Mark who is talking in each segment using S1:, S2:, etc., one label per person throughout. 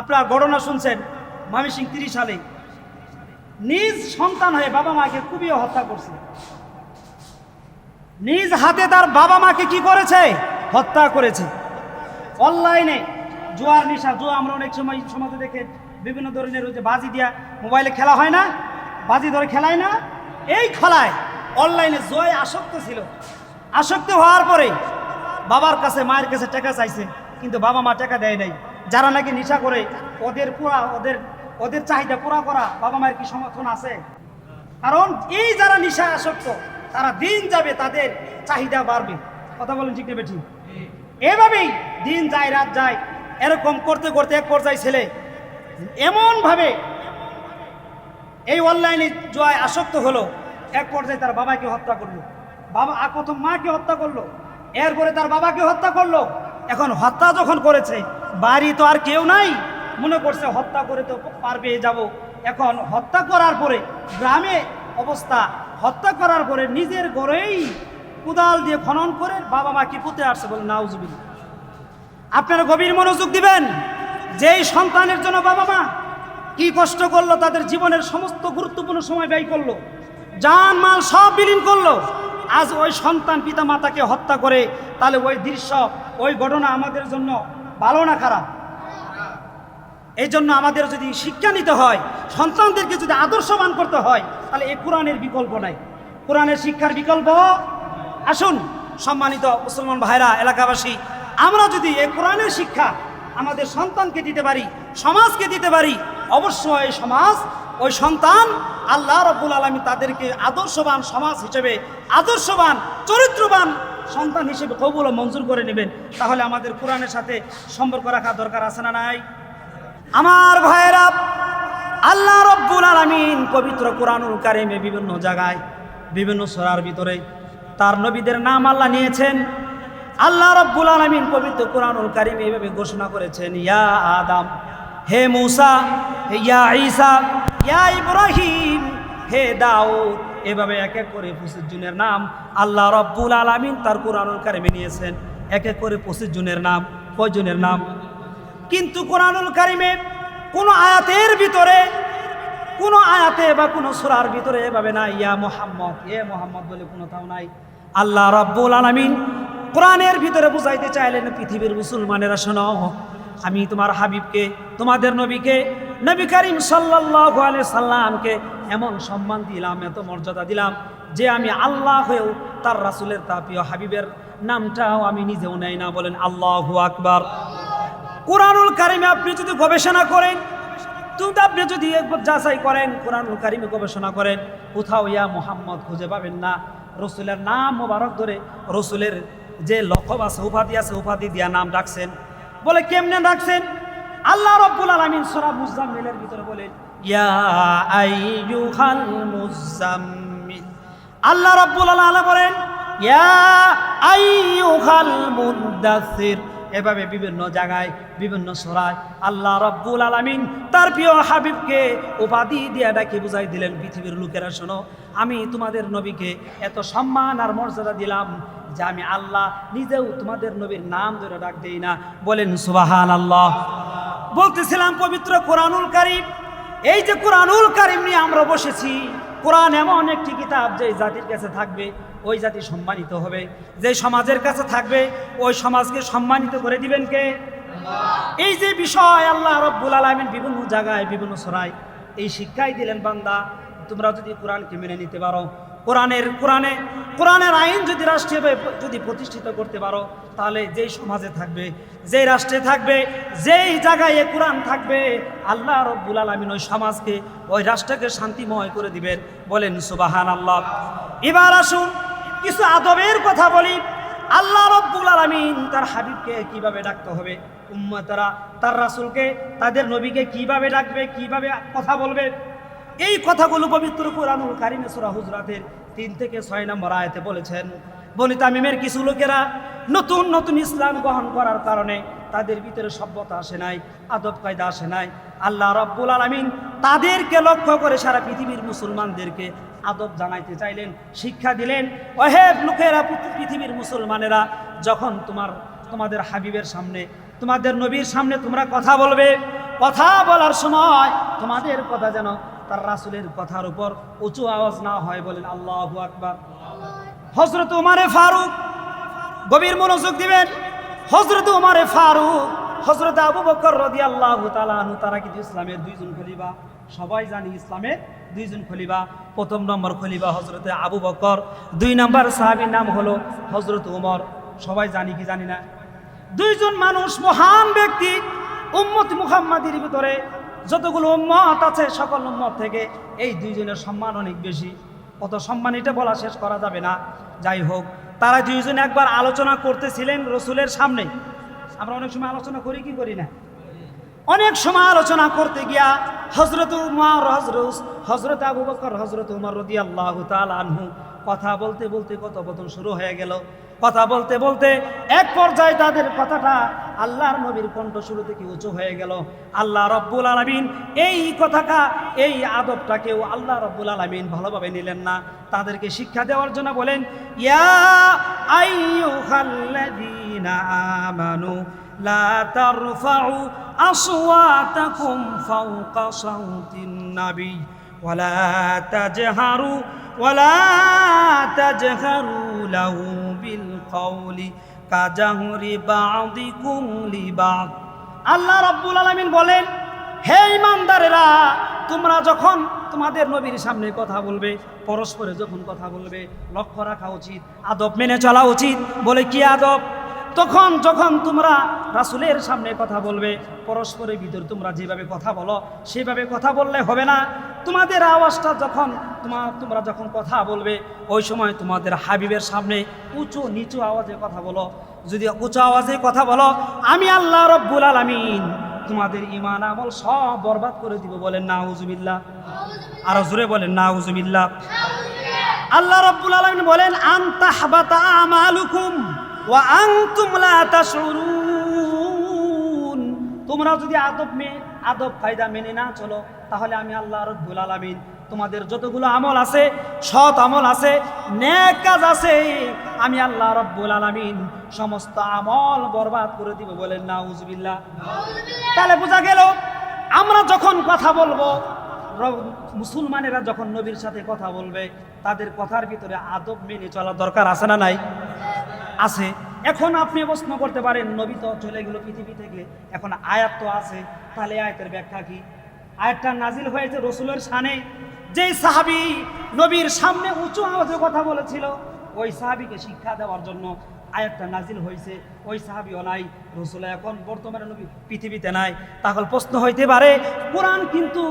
S1: আপনার ঘটনা শুনছেন ময়মনসিং তিরিশ সালে। নিজ সন্তান হয়ে বাবা মাকে খুবই হত্যা করছে। নিজ হাতে তার বাবা মাকে কি করেছে? হত্যা করেছে। অনলাইনে জুয়ার নেশা, জুয়া আমরা অনেক সময় সমাজে দেখে বিভিন্ন ধরনের ওই যে বাজি দিয়া মোবাইলে খেলা হয় না? বাজি ধরে খেলায় না? এই খেলায় অনলাইনে জয় আসক্ত ছিল। আসক্ত হওয়ার পরে বাবার কাছে, মায়ের কাছে টাকা চাইছে, কিন্তু বাবা মা টাকা দেয় নাই। যারা নাকি নেশা করে, ওদের পুরা, ওদের ওদের চাহিদা পুরা করা বাবা মায়ের কি সমর্থন আছে? কারণ এই যারা নেশা আসক্ত, তারা দিন যাবে তাদের চাহিদা বাড়বে। কথা বলেন ঠিক নেবে ঠিক এভাবেই দিন যায়, রাত যায়, এরকম করতে করতে এক পর্যায়ে ছেলে এমনভাবে এই অনলাইনে জয় আসক্ত হলো, এক পর্যায়ে তার বাবাকে হত্যা করল। বাবা প্রথম মাকে হত্যা করল, এরপরে তার বাবাকে হত্যা করল। এখন হত্যা যখন করেছে বাড়ি তো আর কেউ নাই। মনে করছে হত্যা করে তো পার পেয়ে যাব। এখন হত্যা করার পরে গ্রামে অবস্থা। হত্যা করার পরে নিজের ঘরেই কুদাল দিয়ে খনন করে বাবা মাকে পুঁতে আসছে বলে নাউজুবিল্লা আপনারা গভীর মনোযোগ দিবেন। যেই সন্তানের জন্য বাবা মা কি কষ্ট করল, তাদের জীবনের সমস্ত গুরুত্বপূর্ণ সময় ব্যয় করল জান মাল সব বিলীন করল। আজ ওই সন্তান পিতা মাতাকে হত্যা করে, তাহলে ওই দৃশ্য, ওই ঘটনা আমাদের জন্য ভালো না খারাপ? এই জন্য আমাদের যদি শিক্ষা নিতে হয়, সন্তানদেরকে যদি আদর্শবান করতে হয়, তাহলে এই কোরআনের বিকল্প নাই। কোরআনের শিক্ষার বিকল্প? আসুন, সম্মানিত মুসলমান ভাইরা, এলাকাবাসী, আমরা যদি এই কোরআনের শিক্ষা আমাদের সন্তানকে দিতে পারি, সমাজকে দিতে পারি, অবশ্যই এই সমাজ, ওই সন্তান আল্লাহ রব্বুল আলমী তাদেরকে আদর্শবান সমাজ হিসেবে, আদর্শবান, চরিত্রবান সন্তান হিসেবে কবুল মঞ্জুর করে নেবেন, তাহলে আমাদের কোরআনের সাথে সম্পর্ক রাখা দরকার আছে না নাই? আমার ভাইয়েরা, আল্লাহ রব্বুল আলামিন পবিত্র কোরআনুল কারিমে বিভিন্ন জায়গায়, বিভিন্ন সরার ভিতরে তার নবীদের নাম আল্লাহ নিয়েছেন। আল্লাহ রব্বুল আলামিন পবিত্র কোরআনুল কারিম এইভাবে ঘোষণা করেছেন, ইয়া আদাম, হে মুসা, ইয়া ঈসা, ইয়া ইব্রাহিম, হে দাউদ এভাবে এক এক করে পঁচিশ জনের নাম আল্লাহ রব্বুল আলামিন তার কোরআনুল কারিমে নিয়েছেন। এক এক করে পঁচিশ জনের নাম কয়জনের নাম? কিন্তু কোরআনুল কারিমে কোন আয়াতের ভিতরে, কোন আয়াতে বা কোন সূরার ভিতরে এভাবে না ইয়া মোহাম্মদ, এ মোহাম্মদ বলে কোনো তাও নাই। আল্লাহ রাব্বুল আলামিন কোরআনের ভিতরে বুঝাইতে চাইলেন, পৃথিবীর মুসলমানেরা শোনো, আমি তোমার হাবিবকে, তোমাদের নবীকে, নবী করিম সাল্লাল্লাহু আলাইহি সাল্লামকে এমন সম্মান দিলাম, এত মর্যাদা দিলাম যে আমি আল্লাহ হয়েও তার রাসূলের তা প্রিয় হাবিবের নামটাও আমি নিজেও নেই না বলেন আল্লাহ আকবার। কোরআনুল কারিমে আপনি যদি গবেষণা করেন তুমি আপনি যদি যাচাই করেন, কোরআনুল কারিমে গবেষণা করেন, কোথাও ইয়া মোহাম্মদ খুঁজে পাবেন না। রসুলের নাম মোবারক ধরে রসুলের যে লকব আছে, উপাধি আছে, উপাধি দিয়া নাম ডাকছেন বলে কেমনে ডাকছেন আল্লাহ রব্বুল আলামিন সূরা মুজাম্মিলের ভিতরে বলেন আল্লাহ রব্বুল আল্লাহ বলেন এভাবে বিভিন্ন জায়গায়, বিভিন্ন সরায় আল্লাহ রব্বুল আলামিন তার প্রিয় হাবিবকে উপাধি দিয়ে ডাকে বুঝাই দিলেন, পৃথিবীর লোকেরা, শোনো, আমি তোমাদের নবীকে এত সম্মান আর মর্যাদা দিলাম যে আমি আল্লাহ নিজেও তোমাদের নবীর নাম ধরে ডাক দেই না। বলেন সুবাহান আল্লাহ বলতেছিলাম পবিত্র কোরআনুল কারিম এই যে কোরআনুল কারিম নিয়ে আমরা বসেছি কোরআন এমন একটি কিতাব যে জাতির কাছে থাকবে ওই জাতি সম্মানিত হবে। যে সমাজের কাছে থাকবে ওই সমাজকে সম্মানিত করে দিবেন কে? এই যে বিষয় আল্লাহ রব্বুল আলমিন বিভিন্ন জায়গায় বিভিন্ন সরাই এই শিক্ষাই দিলেন বান্দা। তোমরা যদি কোরআনকে মেনে নিতে পারো কোরআনের, কোরআনে, কোরআনের আইন যদি রাষ্ট্রীয়ভাবে যদি প্রতিষ্ঠিত করতে পারো, তাহলে যেই সমাজে থাকবে, যেই রাষ্ট্রে থাকবে, যেই জায়গায় এ কোরআন থাকবে, আল্লাহ রব্বুল আলমিন ওই সমাজকে, ওই রাষ্ট্রকে শান্তিময় করে দিবেন। বলেন সুবাহান আল্লাহ এবার আসুন, কিছু আদবের কথা বলি। আল্লাহ রব্বুল আলমিন তার হাবিবকে কীভাবে ডাকতে হবে? উম্মতারা, তার রাসুলকে, তাদের নবীকে কীভাবে ডাকবে, কীভাবে কথা বলবে? এই কথাগুলো পবিত্র কোরআনুল কারিমে সূরা হুজরাতের তিন থেকে ছয় নম্বর আয়াতে বলেছেন। বনি তামিমের কিছু লোকেরা নতুন নতুন ইসলাম গ্রহণ করার কারণে তাদের ভিতরে সভ্যতা আসে নাই, আদব কায়দা আসে নাই। আল্লাহ রব্বুল আলমিন তাদেরকে লক্ষ্য করে সারা পৃথিবীর মুসলমানদেরকে আদব জানাইতে চাইলেন, শিক্ষা দিলেন। অহেব লোকেরা পৃথিবীর মুসলমানেরা যখন তোমার, তোমাদের হাবিবের সামনে, তোমাদের নবীর সামনে তোমরা কথা বলবে, কথা বলার সময় তোমাদের কথা যেন তার রাসুলের কথার উপর উঁচু আওয়াজ না হয় বলেন আল্লাহ আকবার। হজরত উমারে ফারুক, গভীর মনোযোগ দিবেন। হজরত উমারে ফারুক হজরত আবু বকর রদি আল্লাহ তালু তারা কিন্তু ইসলামের দুইজন খলিফা। সবাই জানি ইসলামের দুইজন খলিফা। প্রথম নম্বর খলিফা হজরত আবু বকর, দুই নম্বর সাহাবীর নাম হলো হজরত উমর। সবাই জানি কি জানি না। দুইজন মানুষ মহান ব্যক্তি, উম্মত মুহাম্মাদির ভিতরে যতগুলো উম্মত আছে, সকল উম্মত থেকে এই দুইজনের সম্মান অনেক বেশি। কত সম্মান এটা বলা শেষ করা যাবে না। যাই হোক, তারা দুইজন একবার আলোচনা করতেছিলেন রসুলের সামনে। আমরা অনেক সময় আলোচনা করি, কি করি না? অনেক সময় আলোচনা করতে গিয়া হজরত উমার হজরত হজরত আবু বকর হজরত উমর রদি আল্লাহ আনহু কথা বলতে বলতে কথোপকথন শুরু হয়ে গেল। কথা বলতে বলতে এক পর্যায়ে তাদের কথাটা আল্লাহর নবীর কণ্ঠ শুরু থেকে উঁচু হয়ে গেল আল্লাহ রব্বুল আলমিন এই কথাটা এই আদবটাকেও আল্লাহ রব্বুল আলমিন ভালোভাবে নিলেন না তাদেরকে শিক্ষা দেওয়ার জন্য বলেন ইয়া আইয়ুহাল্লাযীনা আমানু لا ترفعوا أصواتكم فوق صوت النبي ولا تجهروا ولا تجهروا له بالقول কাজাহুরি বাদি কুমলি বাদ আল্লাহ রাব্বুল আলমিন বলেন, হে ইমানদারেরা তোমরা যখন তোমাদের নবীর সামনে কথা বলবে, পরস্পরে যখন কথা বলবে, লক্ষ্য রাখা উচিত, আদব মেনে চলা উচিত। বলে কি আদব? তখন যখন তোমরা রাসুলের সামনে কথা বলবে পরস্পরের ভিতর তোমরা যেভাবে কথা বলো সেভাবে কথা বললে হবে না। তোমাদের আওয়াজটা যখন তোমার তোমরা যখন কথা বলবে ওই সময় তোমাদের হাবিবের সামনে উঁচু নিচু আওয়াজে কথা বলো। যদি উঁচু আওয়াজে কথা বলো আমি আল্লাহ রব্বুল আলমিন তোমাদের ইমান আমল সব বরবাদ করে দিব বলেন না উজুবিল্লা আর জোরে বলেন না উজুবিল্লা আল্লাহ রব্বুল আলমিন বলেন আন্তাহবাতা আমালুকুম। ওয়া আনতুম লা তাশউরুন। তোমরা যদি আদব মে আদব ফায়দা মেনে না চলো তাহলে আমি আল্লাহ রব্বুল আলামিন তোমাদের যতগুলো আমল আছে সৎ আমল আছে নেক কাজ আছে আমি আল্লাহ রব্বুল আলামিন সমস্ত আমল বরবাদ করে দিব বলেন না উজবিল্লাহ তাহলে বোঝা গেল আমরা যখন কথা বলব মুসলমানেরা যখন নবীর সাথে কথা বলবে তাদের কথার ভিতরে আদব মেনে চলা দরকার আছে না নাই? আছে। এখন আপনি প্রশ্ন করতে পারেন, নবী তো চলে গেল পৃথিবী থেকে, এখন আয়াত তো আছে, তাহলে আয়াতের ব্যাখ্যা কি? আয়াতটা নাজিল হয়েছে রসুলের সানে যেই সাহাবি নবীর সামনে উঁচু আওয়াজে কথা বলেছিল, ওই সাহাবিকে শিক্ষা দেওয়ার জন্য আয়াতটা নাজিল হয়েছে। ওই সাহাবিও নাই রসুল এখন বর্তমানে নবী পৃথিবীতে নাই। তাহলে প্রশ্ন হইতে পারে, কোরআন কিন্তু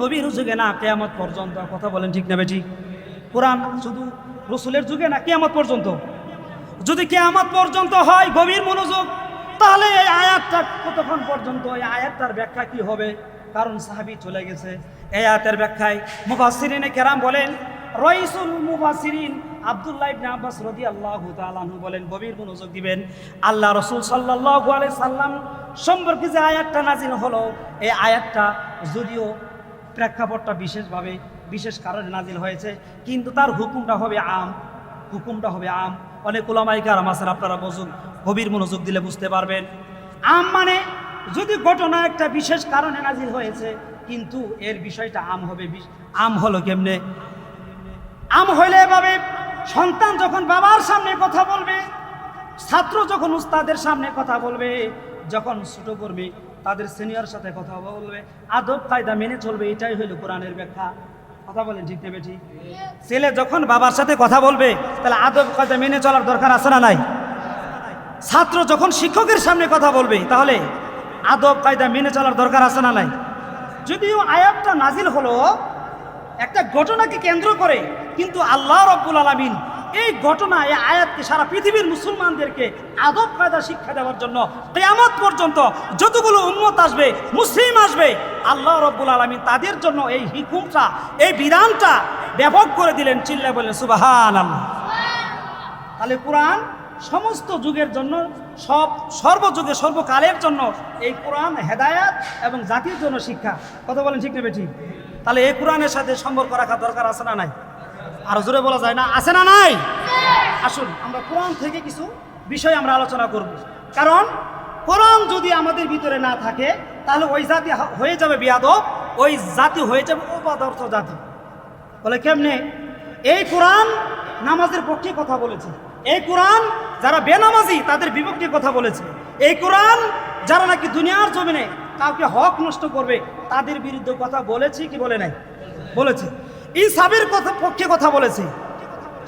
S1: নবীর যুগে না, কেয়ামত পর্যন্ত? কথা বলেন ঠিক না বেঠিক কোরআন শুধু রসুলের যুগে না, কেয়ামত পর্যন্ত? যদি কেয়ামত পর্যন্ত হয় গভীর মনোযোগ, তাহলে এই আয়াতটা কতক্ষণ পর্যন্ত, এই আয়াতটার ব্যাখ্যা কি হবে? কারণ সাহাবি চলে গেছে। এই আয়াতের ব্যাখ্যায় মুফাসসিরিনে কেরাম বলেন, রইসুল মুফাসসিরিন আব্দুল্লাহ ইবনে আব্বাস রাদিয়াল্লাহু তাআলা আনহু বলেন, গভীর মনোযোগ দিবেন। আল্লাহ রাসূল সাল্লাল্লাহু আলাইহি সাল্লাম সম্পর্কে যে আয়াতটা নাজিল হলো, এই আয়াতটা যদিও প্রেক্ষাপটটা বিশেষভাবে, বিশেষ কারণে নাজিল হয়েছে, কিন্তু তার হুকুমটা হবে আম। হুকুমটা হবে আম। অনেক ওলামাই কারাম আছেন, আপনারা বুঝুন, গভীর মনোযোগ দিলে বুঝতে পারবেন। আম মানে যদি ঘটনা একটা বিশেষ কারণে নাজিল হয়েছে, কিন্তু এর বিষয়টা আম হবে আম হলো কেমনে? আম হইলে এভাবে সন্তান যখন বাবার সামনে কথা বলবে, ছাত্র যখন উস্তাদের সামনে কথা বলবে, যখন ছোট কর্মী তাদের সিনিয়র সাথে কথা বলবে আদব কায়দা মেনে চলবে, এটাই হইল কোরআনের ব্যাখ্যা। কথা বলেন ঠিক নেবে ঠিক ছেলে যখন বাবার সাথে কথা বলবে, তাহলে আদব কায়দা মেনে চলার দরকার আছে না নাই? ছাত্র যখন শিক্ষকের সামনে কথা বলবে, তাহলে আদব কায়দা মেনে চলার দরকার আছে না নাই? যদিও আয়াতটা নাজিল হলো, একটা ঘটনাকে কেন্দ্র করে, কিন্তু আল্লাহ রব্বুল আলমিন এই ঘটনা, এই আয়াতকে সারা পৃথিবীর মুসলমানদেরকে আদব কায়দা শিক্ষা দেওয়ার জন্য, কেয়ামত পর্যন্ত যতগুলো উন্মত আসবে, মুসলিম আসবে আল্লাহ রব্বুল আলমিন তাদের জন্য এই হিকুমটা, এই বিধানটা ব্যাপক করে দিলেন। চিল্লা বললেন সুবাহান আল্লাহ তাহলে কোরআন সমস্ত যুগের জন্য, সব সর্বযুগে, সর্বকালের জন্য এই কোরআন হেদায়াত এবং জাতির জন্য শিক্ষা। কথা বলেন ঠিক নেবে ঠিক তাহলে এই কোরআনের সাথে সম্পর্ক রাখা দরকার আছে না নাই? আর জোরে বলা যায় না? আছে না নাই? আসুন, আমরা কোরআন থেকে কিছু বিষয় আমরা আলোচনা করব। কারণ কোরআন যদি আমাদের ভিতরে না থাকে, তাহলে ওই জাতি হয়ে যাবে বিয়াদব, ওই জাতি হয়ে যাবে অপদার্থ জাতি। বলে কেমনে? এই কোরআন নামাজের পক্ষে কথা বলেছে। এই কোরআন যারা বেনামাজি, তাদের বিপক্ষে কথা বলেছে। এই কোরআন যারা নাকি দুনিয়ার জমিনে কাউকে হক নষ্ট করবে, তাদের বিরুদ্ধে কথা বলেছে কি বলে নাই? বলেছে। ইসাবের কথা পক্ষে কথা বলেছে।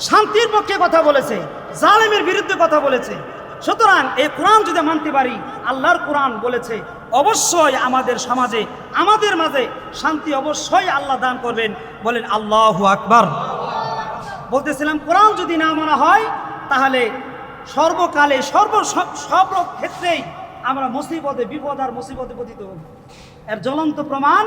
S1: শান্তির পক্ষে কথা বলেছে। জালেমের বিরুদ্ধে কথা বলেছে। সুতরাং এই কোরআন যদি মানতে পারি, আল্লাহর কোরআন বলেছে, অবশ্যই আমাদের সমাজে, আমাদের মাঝে শান্তি অবশ্যই আল্লাহ দান করবেন। বলেন, আল্লাহ আকবার। বলতেছিলাম, কোরআন যদি না মানা হয়, তাহলে সর্বকালে, সর্ব, সব- ক্ষেত্রেই আমরা মুসিবতে, বিপদ আর মুসিবতে পতিত হব। এর জ্বলন্ত প্রমাণ